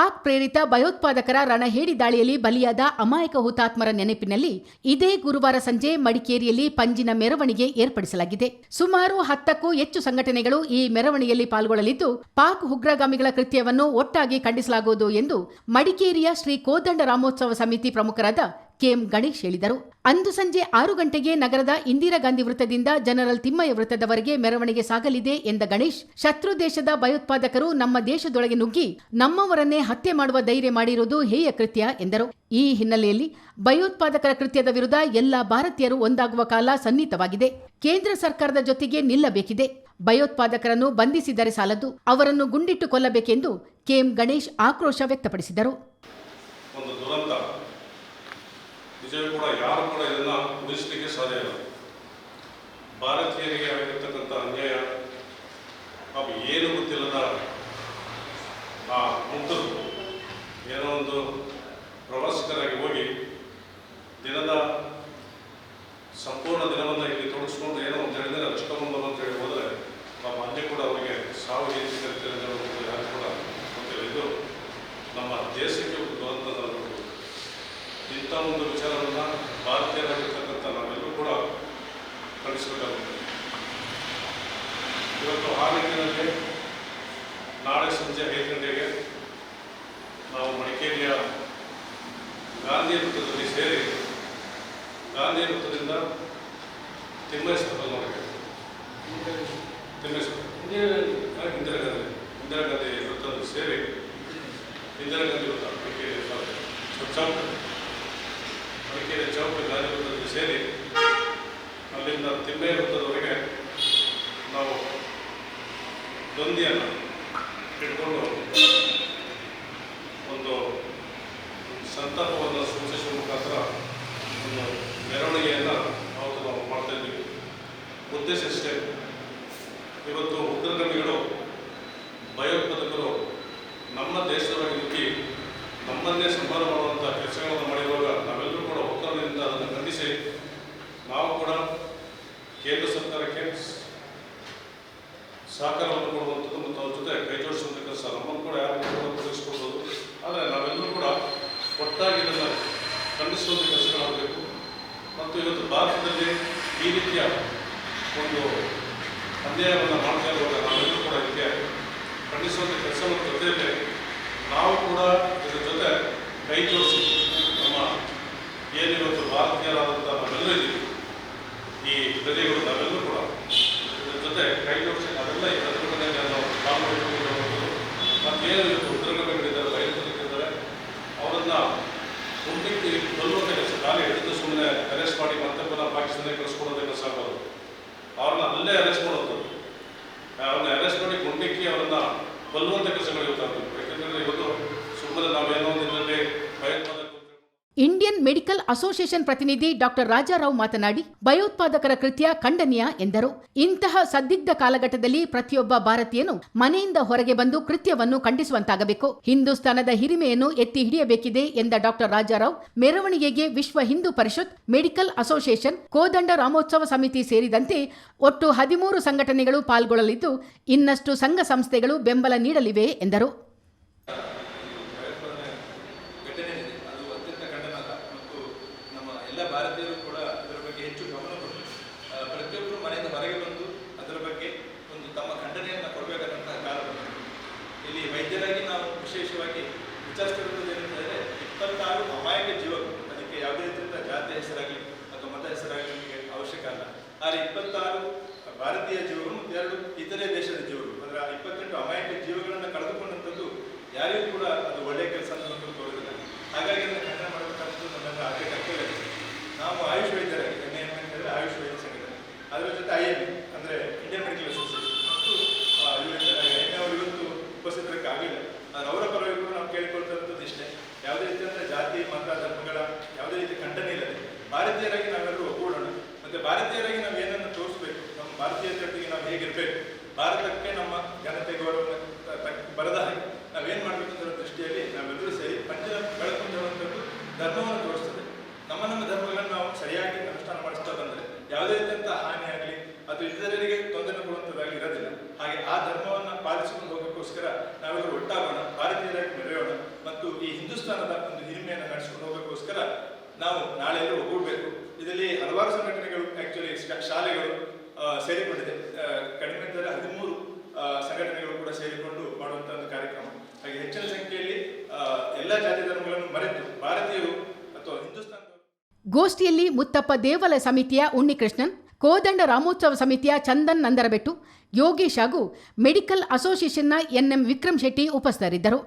ಪಾಕ್ ಪ್ರೇರಿತ ಭಯೋತ್ಪಾದಕರ ರಣಹೇಡಿ ದಾಳಿಯಲ್ಲಿ ಬಲಿಯಾದ ಅಮಾಯಕ ಹುತಾತ್ಮರ ನೆನಪಿನಲ್ಲಿ ಇದೇ ಗುರುವಾರ ಸಂಜೆ ಮಡಿಕೇರಿಯಲ್ಲಿ ಪಂಜಿನ ಮೆರವಣಿಗೆ ಏರ್ಪಡಿಸಲಾಗಿದೆ. ಸುಮಾರು ಹತ್ತಕ್ಕೂ ಹೆಚ್ಚು ಸಂಘಟನೆಗಳು ಈ ಮೆರವಣಿಗೆಯಲ್ಲಿ ಪಾಲ್ಗೊಳ್ಳಲಿದ್ದು, ಪಾಕ್ ಉಗ್ರಗಾಮಿಗಳ ಕೃತ್ಯವನ್ನು ಒಟ್ಟಾಗಿ ಖಂಡಿಸಲಾಗುವುದು ಎಂದು ಮಡಿಕೇರಿಯ ಶ್ರೀ ಕೋದಂಡ ರಾಮೋತ್ಸವ ಸಮಿತಿ ಪ್ರಮುಖರಾದ ಕೆಎಂ ಗಣೇಶ್ ಹೇಳಿದರು. ಅಂದು ಸಂಜೆ ಆರು ಗಂಟೆಗೆ ನಗರದ ಇಂದಿರಾ ಗಾಂಧಿ ವೃತ್ತದಿಂದ ಜನರಲ್ ತಿಮ್ಮಯ್ಯ ವೃತ್ತದವರೆಗೆ ಮೆರವಣಿಗೆ ಸಾಗಲಿದೆ ಎಂದ ಗಣೇಶ್, ಶತ್ರು ದೇಶದ ಭಯೋತ್ಪಾದಕರು ನಮ್ಮ ದೇಶದೊಳಗೆ ನುಗ್ಗಿ ನಮ್ಮವರನ್ನೇ ಹತ್ಯೆ ಮಾಡುವ ಧೈರ್ಯ ಮಾಡಿರುವುದು ಹೇಯ ಕೃತ್ಯ ಎಂದರು. ಈ ಹಿನ್ನೆಲೆಯಲ್ಲಿ ಭಯೋತ್ಪಾದಕರ ಕೃತ್ಯದ ವಿರುದ್ಧ ಎಲ್ಲ ಭಾರತೀಯರು ಒಂದಾಗುವ ಕಾಲ ಸನ್ನಿಹಿತವಾಗಿದೆ. ಕೇಂದ್ರ ಸರ್ಕಾರದ ಜೊತೆಗೆ ನಿಲ್ಲಬೇಕಿದೆ. ಭಯೋತ್ಪಾದಕರನ್ನು ಬಂಧಿಸಿದರೆ ಸಾಲದು. ಅವರನ್ನು ಗುಂಡಿಟ್ಟು ಕೊಲ್ಲಬೇಕೆಂದು ಕೆಎಂ ಗಣೇಶ್ ಆಕ್ರೋಶ ವ್ಯಕ್ತಪಡಿಸಿದರು. ನಿಜವೂ ಕೂಡ ಯಾರು ಕೂಡ ಇದನ್ನು ಉಳಿಸಲಿಕ್ಕೆ ಸಾಧ್ಯ ಇಲ್ಲ. ಭಾರತೀಯರಿಗೆ ಆಗಿರ್ತಕ್ಕಂಥ ಅನ್ಯಾಯ, ಪಾಪ ಏನು ಗೊತ್ತಿಲ್ಲದ ಆ ಮುಗ್ಧರು ಏನೋ ಒಂದು ಪ್ರವಾಸಿಗರಾಗಿ ಹೋಗಿ ದಿನದ ಸಂಪೂರ್ಣ ದಿನವನ್ನು ಇಲ್ಲಿ ತೊಡಗಿಸ್ಕೊಂಡು ಏನೋ ಒಂದು ಹೇಳಿದ್ರೆ ಹಚ್ಕೊಂಬಂದು ಅಂತ ಹೇಳಿ ಹೋದರೆ ಪಾಪ ಅಲ್ಲಿ ಕೂಡ ಅವರಿಗೆ ಸಾವು ಏನು ಸಿಗುತ್ತೆ ಅನ್ನೋದು ಯಾರು ಕೂಡ ಗೊತ್ತಿಲ್ಲ ಇದು ನಮ್ಮ ದೇಶಕ್ಕೆ ಒಂದು ದುರಂತದ ಅನುಭವ. ಇಂಥ ಒಂದು ವಿಚಾರವನ್ನು ಭಾರತೀಯರಾಗಿರ್ತಕ್ಕಂಥ ನಾವೆಲ್ಲರೂ ಕೂಡ ಕಳಿಸಬೇಕಾಗುತ್ತೆ ಇವತ್ತು ಆ ನಿಟ್ಟಿನಲ್ಲಿ ನಾಳೆ ಸಂಜೆ ಐದು ಗಂಟೆಗೆ ನಾವು ಮಡಿಕೇರಿಯ ಗಾಂಧಿ ವೃತ್ತದಲ್ಲಿ ಸೇರಿ ಗಾಂಧಿ ವೃತ್ತದಿಂದ ತಿಮ್ಮೇಶ್ವರ ಹಾ, ಇಂದಿರಾ ಗಾಂಧಿ ಇಂದಿರಾ ಗಾಂಧಿ ವೃತ್ತದಲ್ಲಿ ಸೇರಿ ಇಂದಿರಾ ಗಾಂಧಿ ವೃತ್ತ ಮಡಿಕೇರಿ ಚೌಕ ಮಡಿಕೇರಿ ಚೌಕ ವೃತ್ತದಲ್ಲಿ ಸೇರಿ ಅಲ್ಲಿಂದ ತಿಮ್ಮೆ ವೃತ್ತದವರೆಗೆ ನಾವು ದೊಂದಿಯನ್ನು ಇಟ್ಕೊಂಡು ಒಂದು ಸಂತಾಪವನ್ನು ಸೂಚಿಸುವ ಮುಖಾಂತರ ಒಂದು ಮೆರವಣಿಗೆಯನ್ನು ಅವತ್ತು ನಾವು ಮಾಡ್ತಾ ಇದ್ದೀವಿ. ಉದ್ದೇಶ ಅಷ್ಟೇ ಇವತ್ತು ಉಗ್ರಗಾಮಿಗಳು, ಭಯೋತ್ಪಾದಕರು ನಮ್ಮ ದೇಶದೊಳಗೆ ನುಗ್ಗಿ ನಮ್ಮನ್ನೇ ಸಂಹಾರ ಮಾಡುವಂಥ ಕೆಲಸಗಳನ್ನು ಮಾಡಿರುವಾಗ ನಾವೆಲ್ಲರೂ ಕೂಡ ಒಕ್ಕಲಿನಿಂದ ಅದನ್ನು ಖಂಡಿಸಿ ನಾವು ಕೂಡ ಕೇಂದ್ರ ಸರ್ಕಾರಕ್ಕೆ ಸಹಕಾರವನ್ನು ಕೊಡುವಂಥದ್ದು ಮತ್ತು ಅವ್ರ ಜೊತೆ ಕೈ ಜೋಡಿಸುವಂಥ ಕೆಲಸ ನಮ್ಮನ್ನು ಕೂಡ ಯಾರು ತೊಡಗಿಸ್ಕೊಳ್ಬೋದು ಆದರೆ ನಾವೆಲ್ಲರೂ ಕೂಡ ಒಟ್ಟಾಗಿ ಇದನ್ನು ಖಂಡಿಸುವಂಥ ಕೆಲಸಗಳಾಗಬೇಕು ಮತ್ತು ಇವತ್ತು ಭಾರತದಲ್ಲಿ ಈ ರೀತಿಯ ಒಂದು ಅನ್ಯಾಯವನ್ನು ಮಾಡ್ತಾ ಇರುವಾಗ ನಾವೆಲ್ಲರೂ ಕೂಡ ಇದಕ್ಕೆ ಖಂಡಿಸುವಂಥ ಕೆಲಸವನ್ನು ಜೊತೆಯಲ್ಲಿ ನಾವು ಕೂಡ ಇದರ ಜೊತೆ ಕೈ ಜೋಡಿಸಿ ನಮ್ಮ ಏನಿವತ್ತು ಭಾರತೀಯರಾದಂಥ ನಾವೆಲ್ಲರೂ ಇದ್ದೀವಿ ಈ ಪ್ರಜೆಗಳು ನಾವೆಲ್ಲರೂ ಕೂಡ ಇದರ ಜೊತೆ ಕೈ ಜೋಡಿಸಿ ನಾವೆಲ್ಲ ಈ ಪ್ರತಿಭಟನೆಗೆ ನಾವು ಪಾಲ್ಗೊಳ್ಳಬೇಕು ಮತ್ತೇನು ಇವತ್ತು ಉಗ್ರಗಾಮಿಗಳಿದ್ದಾರೆ ಭಯೋತ್ಪಾದಕರಿದ್ದಾರೆ ಅವರನ್ನು ಗುಂಪಿಟ್ಟು ಕೊಲ್ಲುವಂಥ ಕೆಲಸ ಖಾಲಿ ಹಿಡಿದು ಸುಮ್ಮನೆ ಅರೆಸ್ಟ್ ಮಾಡಿ ಮತ್ತೆ ಪುನಃ ಪಾಕಿಸ್ತಾನಕ್ಕೆ ಕಳಿಸ್ಕೊಡೋದೇ ಕೆಲಸ ಆಗೋದು ಅವ್ರನ್ನ ಅಲ್ಲೇ ಅರೆಸ್ಟ್ ಮಾಡೋದು. ಅವ್ರನ್ನ ಅರೆಸ್ಟ್ ಮಾಡಿ ಗುಂಡಿಕ್ಕಿ ಅವರನ್ನ ಕೊಲ್ಲುವಂಥ ಕೆಲಸಗಳು ಇವತ್ತು ಆಗಬೇಕು ಯಾಕಂದರೆ ಇವತ್ತು ಸುಮ್ಮನೆ ನಾವೇನೋ ಒಂದು ಇದರಲ್ಲಿ ಭಯೋತ್ಪಾದಕ ಮೆಡಿಕಲ್ ಅಸೋಸಿಯೇಷನ್ ಪ್ರತಿನಿಧಿ ಡಾಕ್ಟರ್ ರಾಜಾರಾವ್ ಮಾತನಾಡಿ, ಭಯೋತ್ಪಾದಕರ ಕೃತ್ಯ ಖಂಡನೀಯ ಎಂದರು. ಇಂತಹ ಸದ್ದಿಗ್ಧ ಕಾಲಘಟ್ಟದಲ್ಲಿ ಪ್ರತಿಯೊಬ್ಬ ಭಾರತೀಯನು ಮನೆಯಿಂದ ಹೊರಗೆ ಬಂದು ಕೃತ್ಯವನ್ನು ಖಂಡಿಸುವಂತಾಗಬೇಕು. ಹಿಂದೂಸ್ತಾನದ ಹಿರಿಮೆಯನ್ನು ಎತ್ತಿ ಹಿಡಿಯಬೇಕಿದೆ ಎಂದ ಡಾಕ್ಟರ್ ರಾಜಾರಾವ್, ಮೆರವಣಿಗೆಗೆ ವಿಶ್ವ ಹಿಂದೂ ಪರಿಷತ್, ಮೆಡಿಕಲ್ ಅಸೋಸಿಯೇಷನ್, ಕೋದಂಡ ರಾಮೋತ್ಸವ ಸಮಿತಿ ಸೇರಿದಂತೆ ಒಟ್ಟು ಹದಿಮೂರು ಸಂಘಟನೆಗಳು ಪಾಲ್ಗೊಳ್ಳಲಿದ್ದು, ಇನ್ನಷ್ಟು ಸಂಘ ಸಂಸ್ಥೆಗಳು ಬೆಂಬಲ ನೀಡಲಿವೆ ಎಂದರು ಭಯೋತ್ಪಾದನೆ ಘಟನೆ ಏನಿದೆ ಅದು ಅತ್ಯಂತ ಖಂಡನಾರ್ಹ ಮತ್ತು ನಮ್ಮ ಎಲ್ಲ ಭಾರತೀಯರು ಕೂಡ ಅದರ ಬಗ್ಗೆ ಹೆಚ್ಚು ಗಮನ ಕೊಡಬೇಕು ಪ್ರತಿಯೊಬ್ಬರು ಮನೆಯಿಂದ ಹೊರಗೆ ಬಂದು ಅದರ ಬಗ್ಗೆ ಒಂದು ತಮ್ಮ ಖಂಡನೆಯನ್ನು ಕೊಡಬೇಕಾದಂತಹ ಕಾಲ ಬಂದಿದೆ. ಇಲ್ಲಿ ವೈದ್ಯರಾಗಿ ನಾವು ವಿಶೇಷವಾಗಿ ವಿಚಾರಿಸ್ತಿರುವುದು ಏನಂತಂದರೆ ಇಪ್ಪತ್ತಾರು ಅಮಾಯಕ ಜೀವಗಳು, ಅದಕ್ಕೆ ಯಾವುದೇ ರೀತಿಯಿಂದ ಜಾತಿ ಹೆಸರಾಗಲಿ ಅಥವಾ ಮತ ಹೆಸರಾಗಲಿ ಅವಶ್ಯಕ ಅಲ್ಲ. ಆದರೆ ಇಪ್ಪತ್ತಾರು ಭಾರತೀಯ ಜೀವಗಳು ಮತ್ತು ಎರಡು ಇತರೆ ದೇಶದ ಜೀವಗಳು, ಅಂದರೆ ಇಪ್ಪತ್ತೆಂಟು ಅಮಾಯಕ ಜೀವಗಳನ್ನು ಕಳೆದುಕೊಂಡಂಥದ್ದು ಯಾರಿಗೂ ಕೂಡ ಅದು ಒಳ್ಳೆಯ ಕೆಲಸ ಅಂತ ನಮಗೆ ಹಾಗಾಗಿ ಅದನ್ನು ಖಂಡನೆ ಮಾಡಬೇಕಂತದ್ದು ನಮ್ಮೆಲ್ಲ ಆದ್ಯ ಕರ್ತವ್ಯ ಇದೆ. ನಾವು ಆಯುಷ್ ವೈದ್ಯರಾಗಿ ಎನ್ ಎಂ ಹೇಳಿದ್ರೆ ಆಯುಷ್ ವೈದ್ಯ ಸಂಘಟನೆ ಅದರ ಜೊತೆ ಐ ಎಂ ಅಂದರೆ ಇಂಡಿಯನ್ ಮೆಡಿಕಲ್ ಅಸೋಸಿಯೇಷನ್ ಮತ್ತು ಆ, ಇವತ್ತು ಎಣ್ಣೆ ಅವರು ಇವತ್ತು ಉಪಸ್ಥಿತರಕ್ಕೆ ನಾನು ಅವರ ಪರವಾಗಿ ನಾವು ಕೇಳಿಕೊಳ್ತಿರೋದು ಇಷ್ಟೇ. ಯಾವುದೇ ರೀತಿ ಅಂದರೆ ಜಾತಿ, ಮತ, ಧರ್ಮಗಳ ಯಾವುದೇ ರೀತಿ ಖಂಡನೆ ಇಲ್ಲದೆ ಭಾರತೀಯರಾಗಿ ನಾವೆಲ್ಲರೂ ಒಗ್ಗೂಡೋಣ. ಮತ್ತೆ ಭಾರತೀಯರಾಗಿ ನಾವು ಏನನ್ನು ತೋರಿಸ್ಬೇಕು? ನಮ್ಮ ಭಾರತೀಯ ಜೊತೆಗೆ ನಾವು ಹೇಗಿರಬೇಕು? ಭಾರತಕ್ಕೆ ನಮ್ಮ ಜನತೆ ಗೌರವ ಬರದ ಹಾಗೆ ನಾವೇನು ಮಾಡಬೇಕು ಅನ್ನೋ ದೃಷ್ಟಿಯಲ್ಲಿ ನಾವೆಲ್ಲರೂ ಸೇರಿ ಪಂಚ ಬೆಳಕು ಧರ್ಮವನ್ನು ತೋರಿಸ್ತದೆ. ನಮ್ಮ ನಮ್ಮ ಧರ್ಮಗಳನ್ನು ನಾವು ಸರಿಯಾಗಿ ಅನುಷ್ಠಾನ ಮಾಡಿಸ್ತಾ ಬಂದರೆ ಯಾವುದೇ ರೀತಿಯಂಥ ಹಾನಿ ಆಗಲಿ ಅಥವಾ ಇತರರಿಗೆ ತೊಂದರೆ ಕೊಡುವಂಥದ್ದಾಗಲಿ ಇರೋದಿಲ್ಲ ಹಾಗೆ ಆ ಧರ್ಮವನ್ನು ಪಾಲಿಸಿಕೊಂಡು ಹೋಗೋಕ್ಕೋಸ್ಕರ ನಾವೆಲ್ಲರೂ ಒಟ್ಟಾಗೋಣ ಭಾರತೀಯರಾಗಿ ಮೆರೆಯೋಣ ಮತ್ತು ಈ ಹಿಂದೂಸ್ತಾನದ ಒಂದು ಹಿರಿಮೆಯನ್ನು ನಡೆಸಿಕೊಂಡು ಹೋಗೋಕ್ಕೋಸ್ಕರ ನಾವು ನಾಳೆ ಎಲ್ಲರೂ ಒಗ್ಗೂಡಬೇಕು. ಇದರಲ್ಲಿ ಹಲವಾರು ಸಂಘಟನೆಗಳು ಆಕ್ಚುಲಿ ಶಾಲೆಗಳು ಸೇರಿಕೊಂಡಿದೆ. ಕಡಿಮೆ ಅಂದರೆ ಹದಿಮೂರು ಸಂಘಟನೆಗಳು ಕೂಡ ಸೇರಿಕೊಂಡು ಮಾಡುವಂತಹ ಒಂದು ಕಾರ್ಯಕ್ರಮ. ಹಾಗೆ ಹೆಚ್ಚಿನ ಸಂಖ್ಯೆಯಲ್ಲಿ ಎಲ್ಲ ಜಾತಿ ಧರ್ಮಗಳನ್ನು ಮರೆತು ಭಾರತೀಯರು ಅಥವಾ ಹಿಂದೂಸ್ತಾನ ಗೋಷ್ಠಿಯಲ್ಲಿ ಮುತ್ತಪ್ಪ ದೇವಾಲಯ ಸಮಿತಿಯ ಉಣ್ಣಿಕೃಷ್ಣನ್ ಕೋದಂಡ ರಾಮೋತ್ಸವ ಸಮಿತಿಯ ಚಂದನ್ ನಂದರಬೆಟ್ಟು, ಯೋಗೇಶ್ ಹಾಗೂ ಮೆಡಿಕಲ್ ಅಸೋಸಿಯೇಷನ್ನ ಎನ್ಎಂ ವಿಕ್ರಮ್ ಶೆಟ್ಟಿ ಉಪಸ್ಥಿತರಿದ್ದರು.